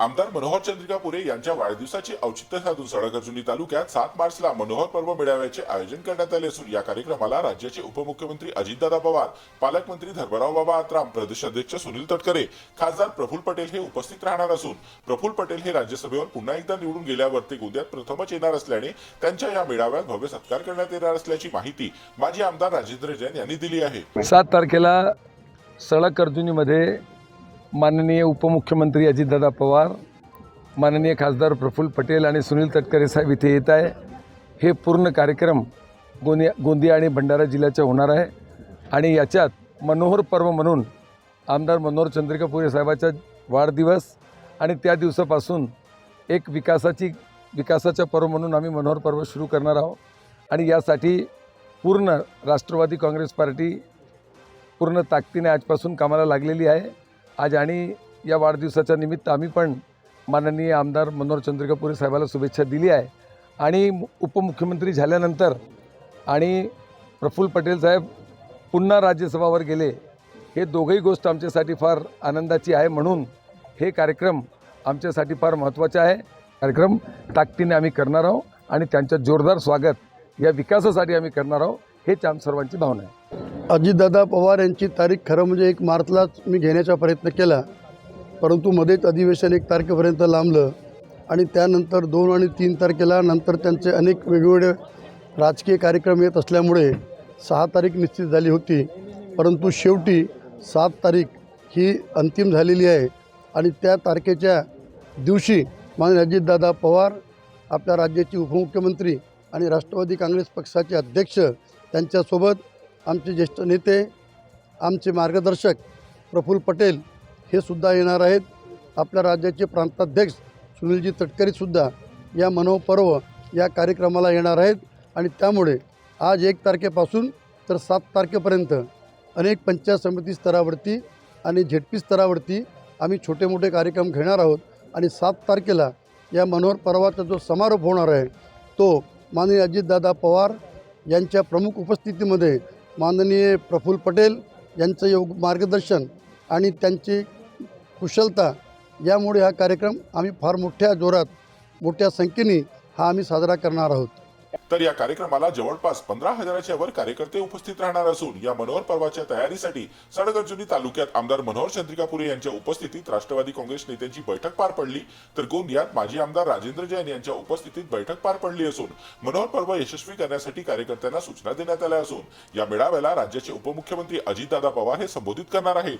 आमदार मनोहर चंद्रिका पुरे यांच्या वाढदिवसाचे औचित्य साधून सडकअर्जुनी तालुक्यात सात मार्चला मनोहर पर्व मेळाव्याचे आयोजन करण्यात आले असून या कार्यक्रमाला राज्याचे उपमुख्यमंत्री अजितदादा पवार पालकमंत्री धर्मराव बाबा आत्राम प्रदेशाध्यक्ष सुनील तटकरे खासदार प्रफुल्ल पटेल हे उपस्थित राहणार असून प्रफुल्ल पटेल हे राज्यसभेवर पुन्हा एकदा निवडून गेल्यावर ते गोंदियात प्रथमच येणार असल्याने त्यांच्या या मेळाव्यात भव्य सत्कार करण्यात येणार असल्याची माहिती माजी आमदार राजेंद्र जैन यांनी दिली आहे. सात तारखेला सडक अर्जुनीमध्ये माननीय उपमुख्यमंत्री अजितदादा पवार माननीय खासदार प्रफुल्ल पटेल आणि सुनील तटकरे साहेब इथे येत आहे. हे पूर्ण कार्यक्रम गोंदिया गोंदिया आणि भंडारा जिल्ह्याचा होणार आहे. आणि याच्यात मनोहर पर्व म्हणून आमदार मनोहर चंद्रिका पुरे साहेबाचा वाढदिवस आणि त्या दिवसापासून एक विकासाची विकासाचा पर्व म्हणून आम्ही मनोहर पर्व सुरू करणार आहोत. आणि यासाठी पूर्ण राष्ट्रवादी काँग्रेस पार्टी पूर्ण ताकदीने आजपासून कामाला लागलेली आहे. आज आणि या वाढदिवसाच्या निमित्त आम्ही पण माननीय आमदार मनोहर चंद्रिकापुरी साहेबाला शुभेच्छा दिली आहे. आणि उपमुख्यमंत्री झाल्यानंतर आणि प्रफुल्ल पटेल साहेब पुन्हा राज्यसभावर गेले हे दोघंही गोष्ट आमच्यासाठी फार आनंदाची आहे म्हणून हे कार्यक्रम आमच्यासाठी फार महत्त्वाचे आहे. कार्यक्रम ताकदीने आम्ही करणार आहोत आणि त्यांचं जोरदार स्वागत या विकासासाठी आम्ही करणार आहोत हेच आम सर्वांची भावना आहे. अजितदादा पवार यांची तारीख खरं म्हणजे एक मार्चलाच मी घेण्याचा प्रयत्न केला. परंतु मध्येच अधिवेशन एक तारखेपर्यंत लांबलं आणि त्यानंतर दोन आणि तीन तारखेला नंतर त्यांचे अनेक वेगवेगळे राजकीय कार्यक्रम येत असल्यामुळे सहा तारीख निश्चित झाली होती. परंतु शेवटी सात तारीख ही अंतिम झालेली आहे आणि त्या तारखेच्या दिवशी माननीय अजितदादा पवार आपल्या राज्याचे उपमुख्यमंत्री आणि राष्ट्रवादी काँग्रेस पक्षाचे अध्यक्ष त्यांच्यासोबत आमचे ज्येष्ठ नेते आमचे मार्गदर्शक प्रफुल्ल पटेल हे सुद्धा येणार आहेत. आपल्या राज्याचे प्रांताध्यक्ष सुनीलजी तटकरीसुद्धा या मनोपर्व या कार्यक्रमाला येणार आहेत. आणि त्यामुळे आज एक तारखेपासून तर सात तारखेपर्यंत अनेक पंचायत समिती स्तरावरती आणि झेडपी स्तरावरती आम्ही छोटे मोठे कार्यक्रम घेणार आहोत. आणि सात तारखेला या मनोहर पर्वाचा जो समारोप होणार आहे तो माननीय अजितदादा पवार यांच्या प्रमुख उपस्थितीमध्ये माननीय प्रफुल्ल पटेल यांचं योग मार्गदर्शन आणि त्यांची कुशलता यामुळे हा कार्यक्रम आम्ही फार मोठ्या जोरात मोठ्या संख्येने हा आम्ही साजरा करणार आहोत. तर या कार्यक्रमाला जवळपास पंधरा हजाराच्या वर कार्यकर्ते उपस्थित राहणार असून या मनोहर पर्वाच्या तयारीसाठी सडगर्जुनी तालुक्यात आमदार मनोहर चंद्रिकापुरे यांच्या उपस्थितीत राष्ट्रवादी काँग्रेस नेत्यांची बैठक पार पडली. तर गोंदियात माजी आमदार राजेंद्र जैन यांच्या उपस्थितीत बैठक पार पडली असून मनोहर पर्व यशस्वी करण्यासाठी कार्यकर्त्यांना सूचना देण्यात आल्या असून या मेळाव्याला राज्याचे उपमुख्यमंत्री अजितदादा पवार हे संबोधित करणार आहेत.